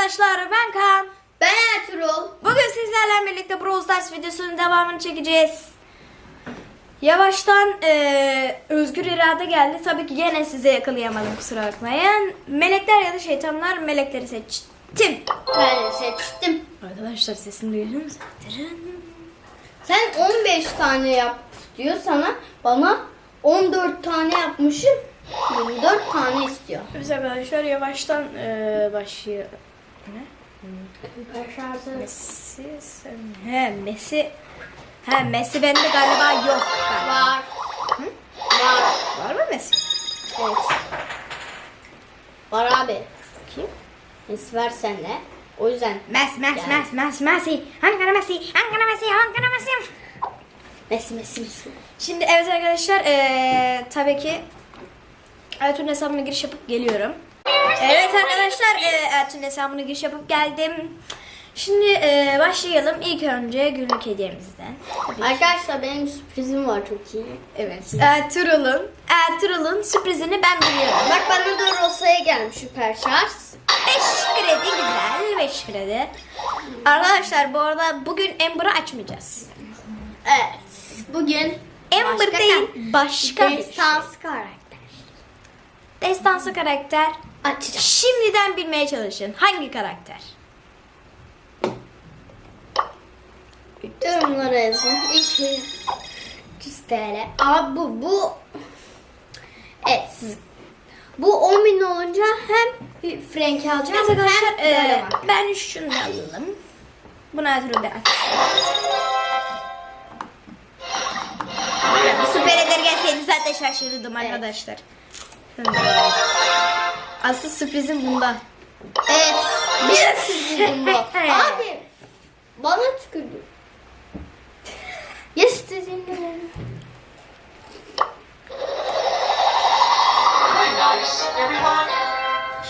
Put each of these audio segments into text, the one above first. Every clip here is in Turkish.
arkadaşlar ben Kaan. Ben Ertuğrul. Bugün sizlerle birlikte Brawl Stars videosunun devamını çekeceğiz. Yavaştan eee, özgür irade geldi. Tabii ki gene size yakalayamadım kusura bakmayın. Melekler ya da şeytanlar melekleri seçtim. Ben de seçtim. Arkadaşlar sesini duydunuz mu? Sen 15 tane yap diyor sana. Bana 14 tane yapmışım. 24 tane istiyor. Biz arkadaşlar yavaştan eee başlıyor. Messi, he Messi, he Messi bende galiba yok. Galiba. Var. Var. Var mı Messi? Evet. Var abi. Kim? Nesi var sende? O yüzden Messi, Messi, Yani. Messi, Messi, Messi. Ankara Messi, Ankara Messi, Ankara Messi. Messi Messi Messi. Şimdi evet arkadaşlar eee tabii ki Ertuğrul hesabına giriş yapıp geliyorum. Evet arkadaşlar eee Ertuğrul hesabına giriş yapıp geldim. Şimdi eee, başlayalım. İlk önce günlük hediyemizden. Arkadaşlar benim sürprizim var çok iyi. Evet. Ertuğrul'un Ertuğrul'un sürprizini ben biliyorum. Bak bana da Rosa'ya gelmiş süper şarj. 5 kredi güzel. 5 kredi. Arkadaşlar bu arada bugün Amber'ı açmayacağız. Evet. Bugün Amber Başka değil başka bir şey. Destans karakter. Destansı karakter. Açacağız. Şimdiden bilmeye çalışın. Hangi karakter? Yorumlara yazın. 200 TL. Abi bu bu Evet. Bu 10 bin olunca hem Frank alacağız Evet arkadaşlar hem e, ben şunu da alalım. Bunu açsın. Yani süper eder gelseydi zaten şaşırırdım Evet. arkadaşlar. Asıl sürprizim bunda. Evet. Bir sürprizim bu. Abi bana tükürdü. Yes istediğinde.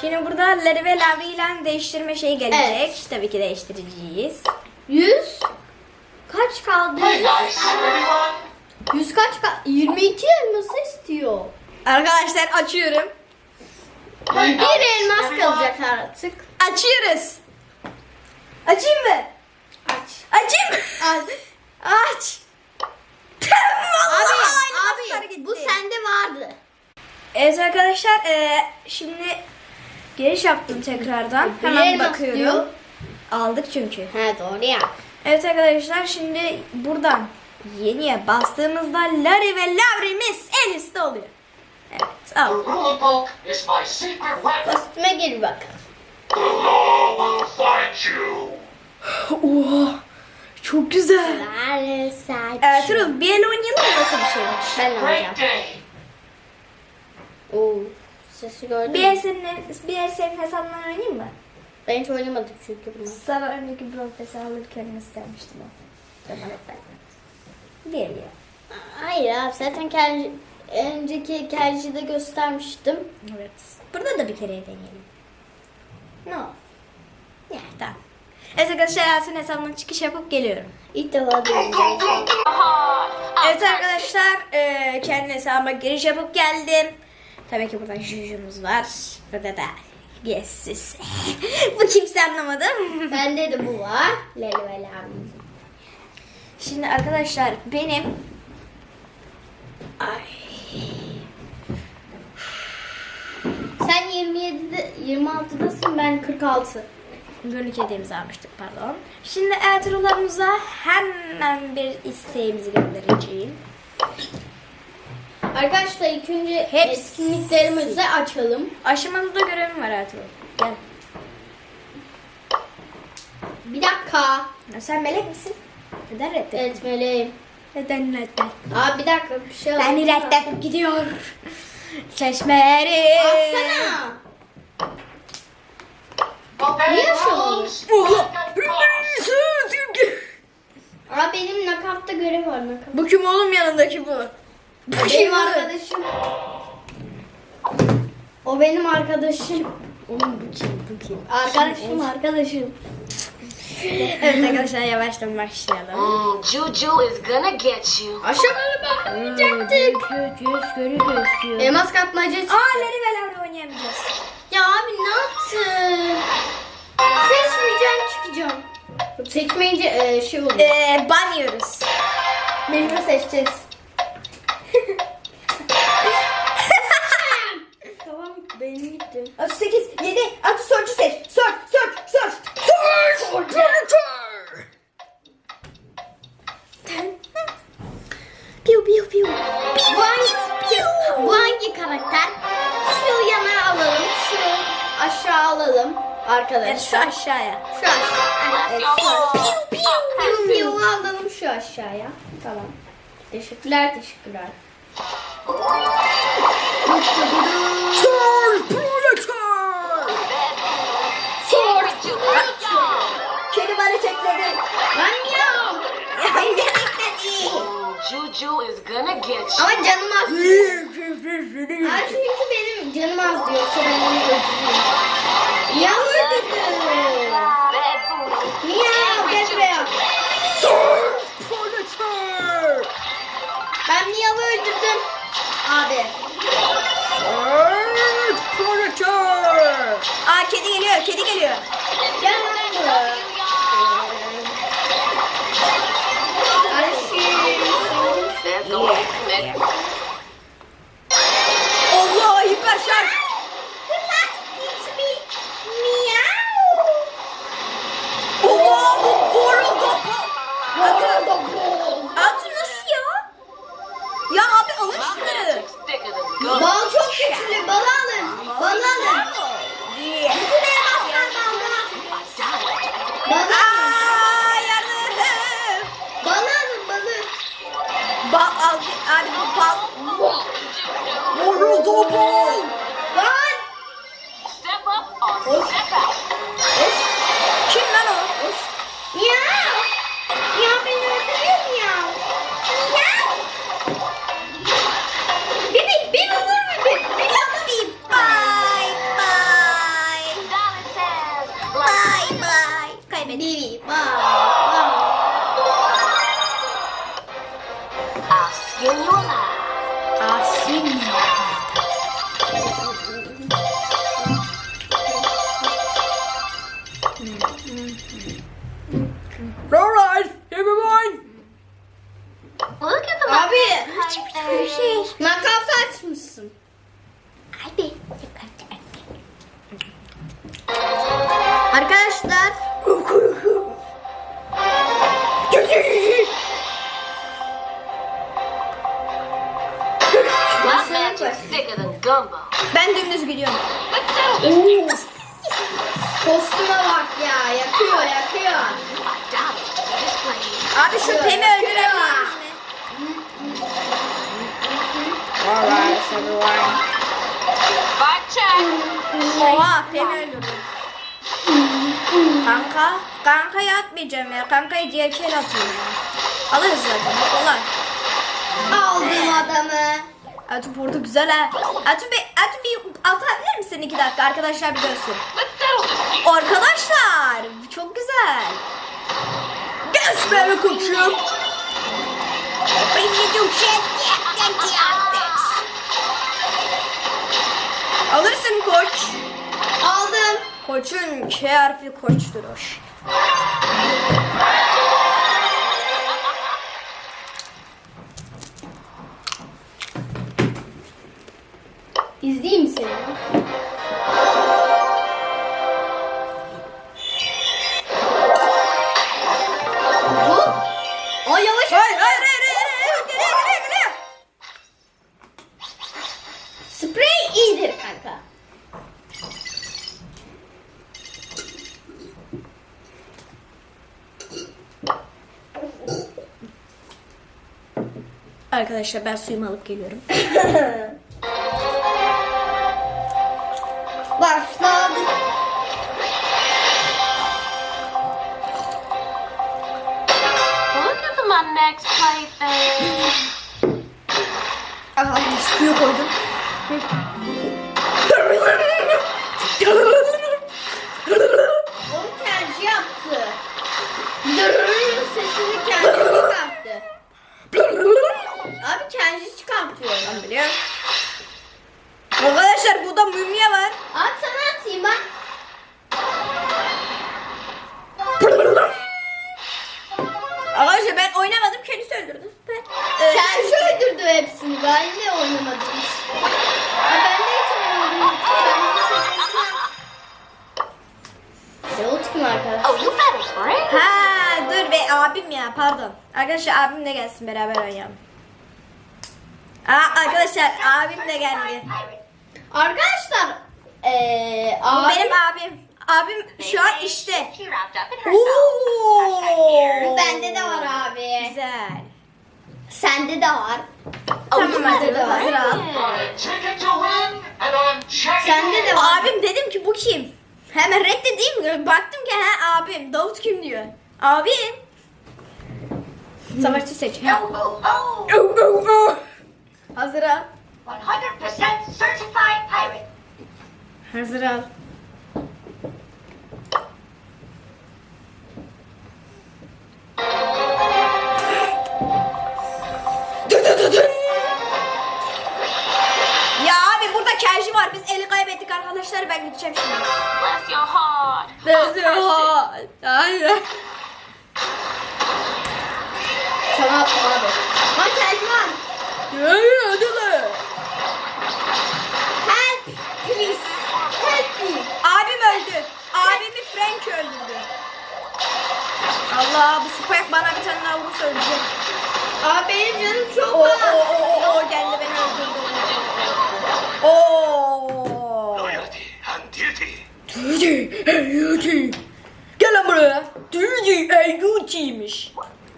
Şimdi burada Larry ve Lavi ile değiştirme şeyi gelecek. Tabii ki değiştireceğiz. 100 kaç kaldı? 100 kaç kaldı? 22 elması istiyor. Arkadaşlar açıyorum. Bir elmas kalacak artık. Açıyoruz. Açayım mı? Aç. Açayım mı? Aç. Aç. Abi, abi gitti. bu sende vardı. Evet arkadaşlar eee, şimdi giriş yaptım tekrardan. Bir Hemen elmas bakıyorum. diyor. Aldık çünkü. He doğru ya. Evet arkadaşlar şimdi buradan yeniye bastığımızda Larry ve Lavry'miz en üstte oluyor. Evet The al. rule book is my secret weapon. Kostüme gir bak. The law will find you. Oha çok güzel. Ertuğrul bir el oynayalım mı nasıl bir şeymiş? Ben day. Oo. Sesi gördün Bir el mü? senin, bir el senin hesabından oynayayım mı? Ben hiç oynamadım çünkü bunu. Sana önceki Brawl alırken istemiştim o. Tamam efendim. Bir el ya. Hayır abi zaten kendi, önceki kercide göstermiştim. Evet. Burada da bir kere deneyelim. No. Ya tamam. Evet arkadaşlar Ersin hesabından çıkış yapıp geliyorum. İlk defa deneyeceğim. Evet arkadaşlar eee kendi hesabıma giriş yapıp geldim. Tabii ki burada jujumuz var. Burada da yessiz. Bu kimse anlamadı. Bende de bu var. Leli ve Lami. Şimdi arkadaşlar benim Ay. Sen 27'de 26'dasın ben 46. Günlük hediyemizi almıştık pardon. Şimdi Ertuğrul'larımıza hemen bir isteğimizi göndereceğim. Arkadaşlar ilk önce Hepsi. etkinliklerimizi açalım. Aşamalı da görevim var Ertuğrul. Gel. Bir dakika. Ya sen melek misin? Neden reddettin? Evet meleğim. Neden reddettin? Aa bir dakika bir şey Beni alayım. reddedip gidiyor. Çeşmeri. Atsana. Niye. Oha. Aa benim nakafta görev var nakaf. Bu kim oğlum yanındaki bu? Bu kim Benim arkadaşım. O benim arkadaşım. Oğlum bu kim? Bu kim? Arkadaşım arkadaşım. Evet arkadaşlar yavaştan başlayalım. Mm, Juju is gonna get you. Aşamalı bakmayacaktık. Elmas kapmaca çıktı. Aa Larry ve Laura oynayamayacağız. Ya abi ne yaptın? Seçmeyince e, şey oluyor. Ee, ban yiyoruz. Mecbur seçeceğiz. Tamam benim gitti. 38, 7, 6 Evet, arkadaşlar. şu aşağıya. Şu aşağı. Evet, şu Piu piu piu alalım şu aşağıya. Tamam. Teşekkürler, teşekkürler. Sword! Kedi bana tekledi. Lan miyav. Ya yine tekledi. Juju is gonna get you. Ama canım az. Ay çünkü benim canım az diyor. Sonra onu öldürüyor. Miyav Abi. Aa kedi geliyor, kedi geliyor. Gel buraya. No Opa! Alright, everyone. Look at the Abi. Bir şey. Nakavt açmışsın. Hadi. Arkadaşlar. Ben dümdüz gidiyorum. Kostüme bak ya. Yakıyor yakıyor. Abi şu Pem'i öldürebiliriz mi? Fight check. Oha Pem'i öldürdüm. Kanka, kankayı atmayacağım ya. Kankayı diğer kere atıyorum ya. Alırız zaten. Kolay. Aldım adamı. Atun burada güzel ha. Atun bir, Atun bir atabilir misin iki dakika? Arkadaşlar bir görsün. Arkadaşlar çok güzel. Göz be koçum. Beni düşen Alırsın koç. Aldım. Koçun K harfi koçtur hoş. İzleyeyim seni. Arkadaşlar ben suyumu alıp geliyorum. bence çıkartıyorum. biliyor musun? Arkadaşlar burada mumya var. At sana atayım bak. Arkadaşlar ben oynamadım kendisi öldürdü. Ben, evet. Kendisi öldürdü hepsini. Ben de oynamadım işte. Ha, ben de hiç oynamadım. Ben de hiç arkadaşlar. Ha dur be abim ya pardon. Arkadaşlar abim de gelsin beraber oynayalım. Aa, arkadaşlar abim de geldi. Arkadaşlar eee Bu benim abim. Abim şu an işte. Oo. bende de var abi. Güzel. Sende de var. Tamam hadi de var. Sende de var. Abim dedim ki bu kim? Hemen reddedeyim. Baktım ki ha abim. Davut kim diyor. Abim. Savaşçı seç. Ha. Oh, oh, Oh, oh, oh. Hazır al. 100% certified pirate. Hazır al. Ya abi burada kerji var. Biz eli kaybettik arkadaşlar. Ben gideceğim şimdi. Bless your heart. Hayır. Sana attım abi. Allah bu Spike bana bir tane daha vurursa ölecek. Abi benim canım çok O o az. o o o geldi beni öldürdü. Oo. Loyalty and duty. Duty and duty. Gel lan buraya. Duty and duty'ymiş.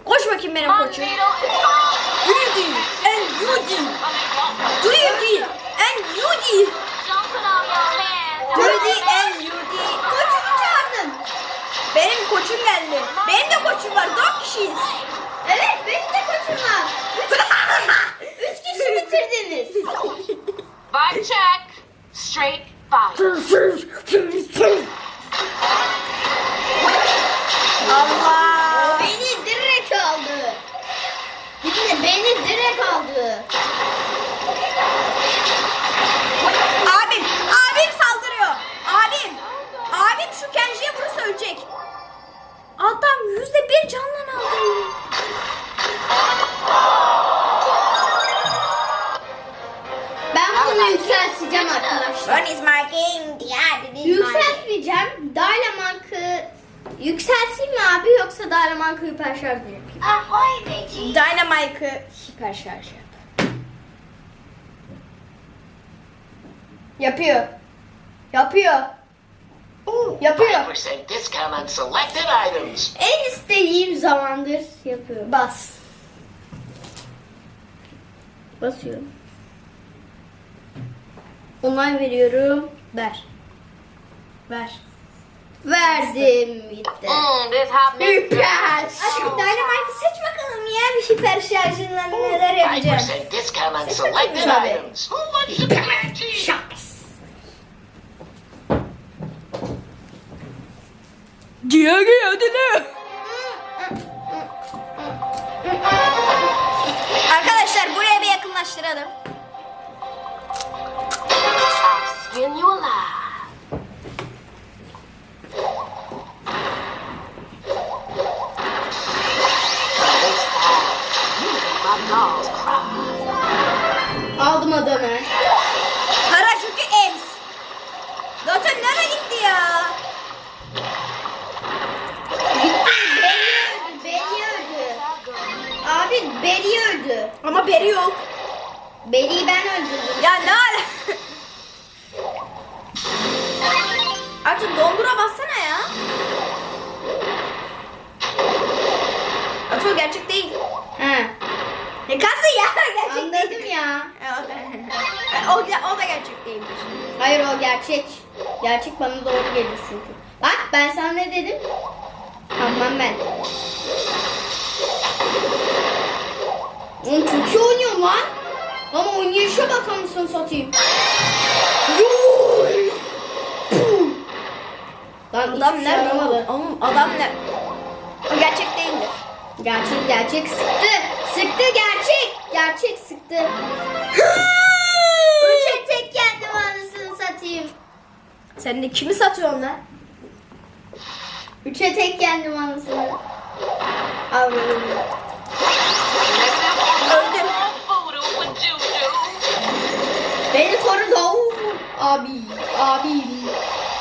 Koş bakayım benim My koçum. needle is on. Duty and duty. I mean, Duty and duty. jumping on your hands. Duty and duty. Koçumu çağırdın. Benim koçum geldi. Benim de koçum var. Dört kişiyiz. Evet benim de koçum var. Üç kişi. Üç kişi bitirdiniz. Vibe check. Straight five. Allah. Beni direkt aldı. De beni direkt aldı. Abim, abim saldırıyor. Abim, abim şu Kenji'ye vurursa ölecek. Adam yüzde bir canlan aldı. Yükselteceğim arkadaşlar. When is my game? Yeah, this is. Yükseltmeyeceğim. Dynamank'ı yükselteyim mi abi yoksa Dynamank'ı hiper şarj mı yapayım? Ahoy, matey. Dynamite'ı hiper şarj yap. Yapıyor. Yapıyor. Yapıyor. 5% discount on selected items. En istediğim zamandır yapıyorum. Bas. Basıyorum. Onay veriyorum. Ver. Ver. Verdim gitti. Mm, this mess. Hiper Aşkım Dynamite'ı seç bakalım ya bir hiper şarjınla neler yapacağım. 5% discount on selected items. Who wants to adını. Arkadaşlar buraya bir yakınlaştıralım. Cry. Aldım adamı. Oğlum çok iyi oynuyor lan. Ama oynayışa bakar mısın satayım? Yuh! Puh! Lan Adam şey nerede? Oğlum adam ne? O gerçek değildir. Gerçek gerçek sıktı. Sıktı gerçek. Gerçek sıktı. Üçe tek kendim anasını satayım. Sen de kimi satıyorsun lan? Üçe tek kendim anasını. Avradım. Abi, abim.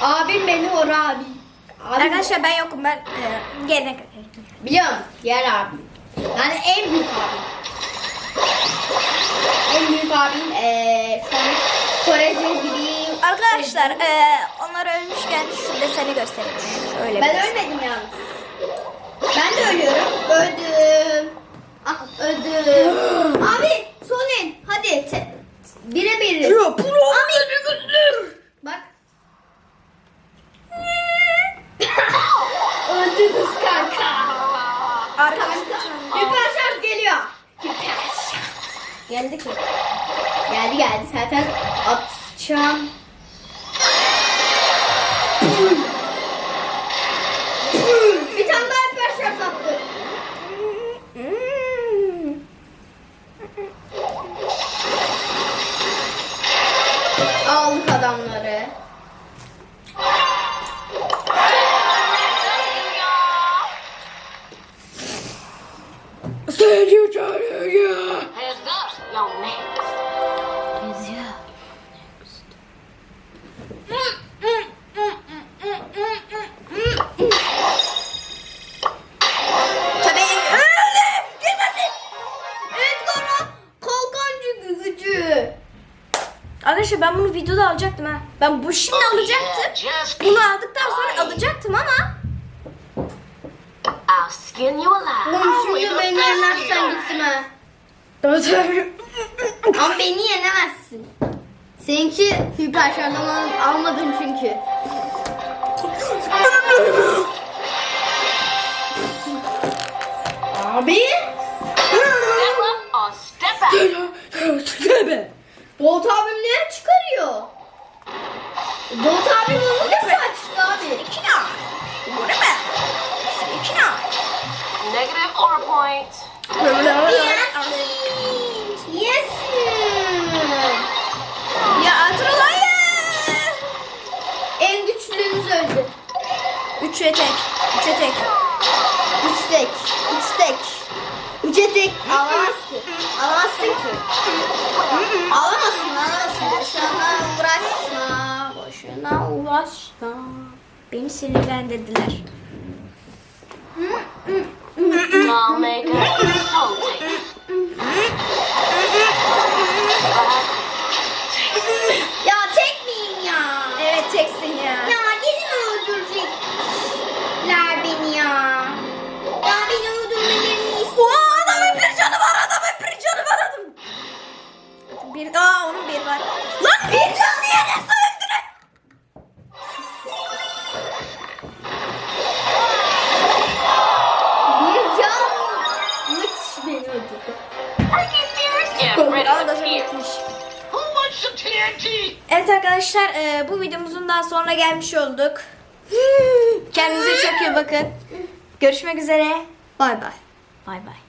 Abim beni koru abi. Abi, Arkadaşlar ben yokum ben e, kadar. Biliyorum. Gel abi. Yani en büyük abim. En büyük abim şu an Korece gibi. Arkadaşlar e, onlar ölmüşken şurada seni göstereyim. Şöyle Ben bir- ölmedim yalnız. Ben de ölüyorum. Öldüm. Ah öldüm. abi Sonin hadi. Te, bire bir. Abi. Bak. Öldünüz kanka. Arkadaşlar. Hiper şarj geliyor. Hiper şarj. geldi ki. Geldi geldi zaten atacağım. Gücü. Arkadaşlar ben bunu videoda alacaktım ha. Ben bu şimdi alacaktım. Bunu aldıktan sonra alacaktım ama I'll skin you alive. Oğlum şimdi beni yenersen gittim ha. Ama beni yenemezsin. Seninki hiper şarjdan almadın çünkü. Abi. Step up or step out. Bolt abim ne çıkarıyor? Bolt abim onu da saçtı abi. İki ay. Bu ne be? Negative or point. Yes. Yes. Ya Atılay En güçlünüz öldü. Üçe tek. Üçe tek. Üç tek. Üç tek. Üçe tek. Alamazsın. Alamazsın ki. Alamazsın. Alamazsın. Boşuna uğraşma. Boşuna uğraşma. Beni sinirlendirdiler. Lawmaker, so take. Ya tek miyim ya? Evet teksin ya. Ya mi öldürecekler beni ya? Ya beni öldürmelerini istiyorum. adamın bir canı var adamın bir canı var adam. Bir, aa onun bir var. Lan bir can diye Evet arkadaşlar e, bu videomuzun daha sonra gelmiş olduk. Kendinize çok iyi bakın. Görüşmek üzere. Bay bay. Bay bay.